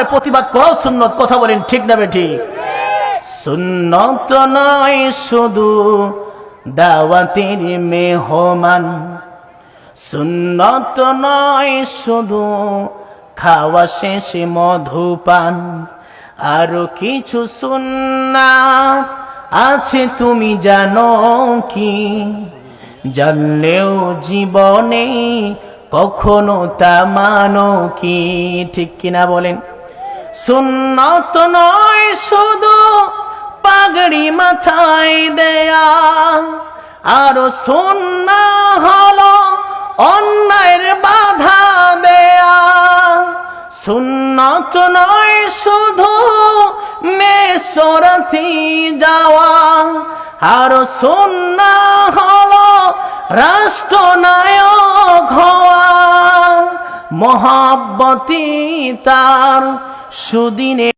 তার প্রতিবাদ করাও সুন্নত, কথা বলেন ঠিক না ঠিক সুন্নত নয়, শুধু মেহমান। সুন্নত নয়, শুধু খাওয়া শেষে, মধুপান। আরও কিছু সুন্না আছে, তুমি জানো কি? জানলেও জীবনে কখনো তা মানো কি? ঠিক কিনা বলেন? সুন্নত নয় শুধু পাগড়ি মাথায় দেয়া। আরও সুন্না হলো অন্যায়ের বাধা দেয়া। সুন্নত নয় শুধু মেসরাতি যাওয়া। আর সুন্না হলো রাষ্ট্রনায়ক হওয়া। মহাব্বতি তার সুদিনে